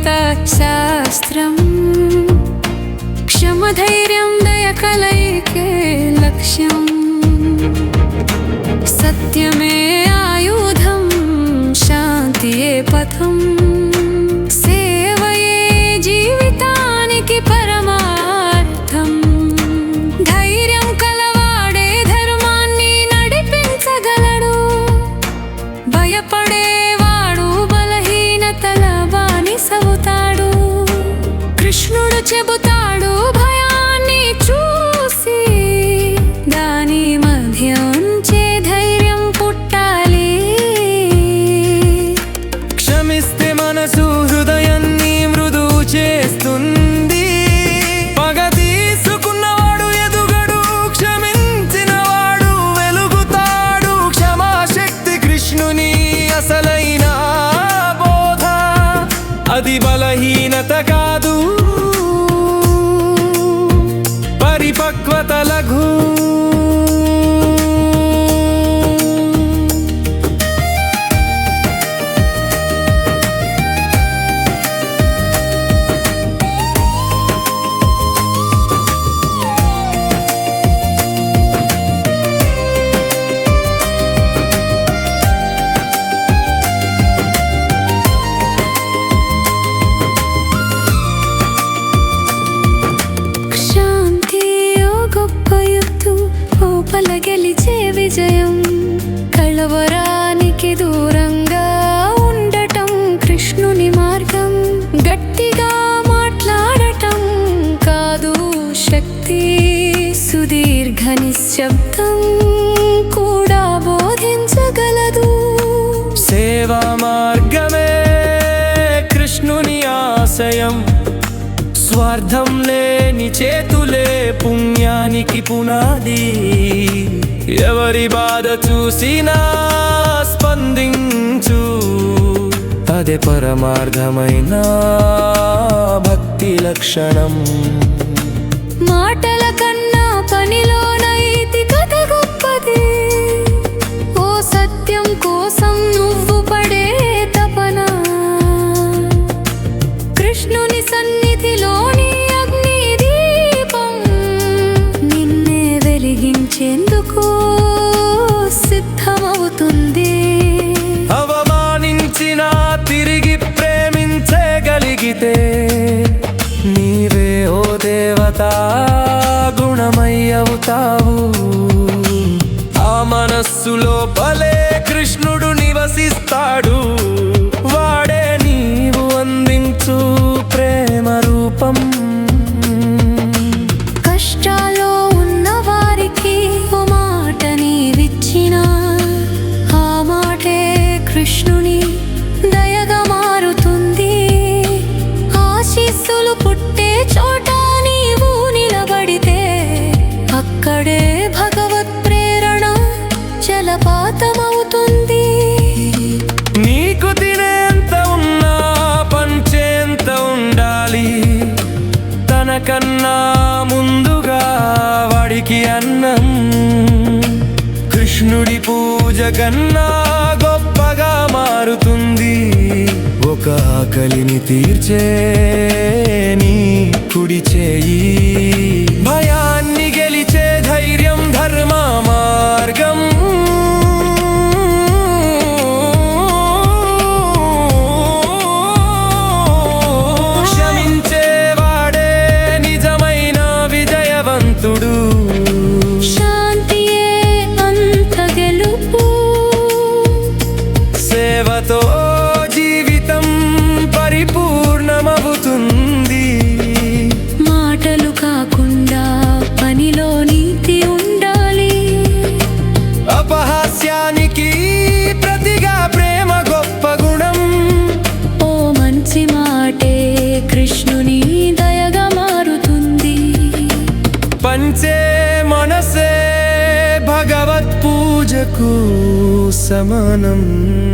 शास्त्रम् क्षमधैर्यं दयकलैके लक्ष्यम्। सत्यमे నేను నీ అసలైన బోధ. అది బలహీనత కాదు. పరిపక్వత లఘూ నిశ్శబ్దం కూడా బోధించగలదు. సేవా మార్గమే కృష్ణుని ఆశయం. స్వార్థం లేని చేతులే పుణ్యానికి పునాది. ఎవరి బాధ చూసినా స్పందించు. అదే పరమార్థమైన భక్తి లక్షణం. మాటల కన్నా పనిలో వెలిగించేందుకు సిద్ధమవుతుంది. అవమానించిన తిరిగి ప్రేమించగలిగితే నీవే ఓ దేవత గుణమై అవుతావు ఆ మనస్సులో భలే కృష్ణుడు నివసిస్తాడు. తనకన్నా ముందుగా వాడికి అన్నం. కృష్ణుడి పూజ కన్నా గొప్పగా మారుతుంది. ఒక ఆకలిని తీర్చే నీ కుడి చేయి. భయా సేవతో జీవితం పరిపూర్ణమవుతుంది. మాటలు కాకుండా పనిలో నీతి ఉండాలి. అపహాస్యానికి ప్రతిగా ప్రేమ గొప్ప గుణం. ఓ మంచి మాటే కృష్ణుని దయగా మారుతుంది. పంచే మనసే భగవత్ పూజకు సమానం.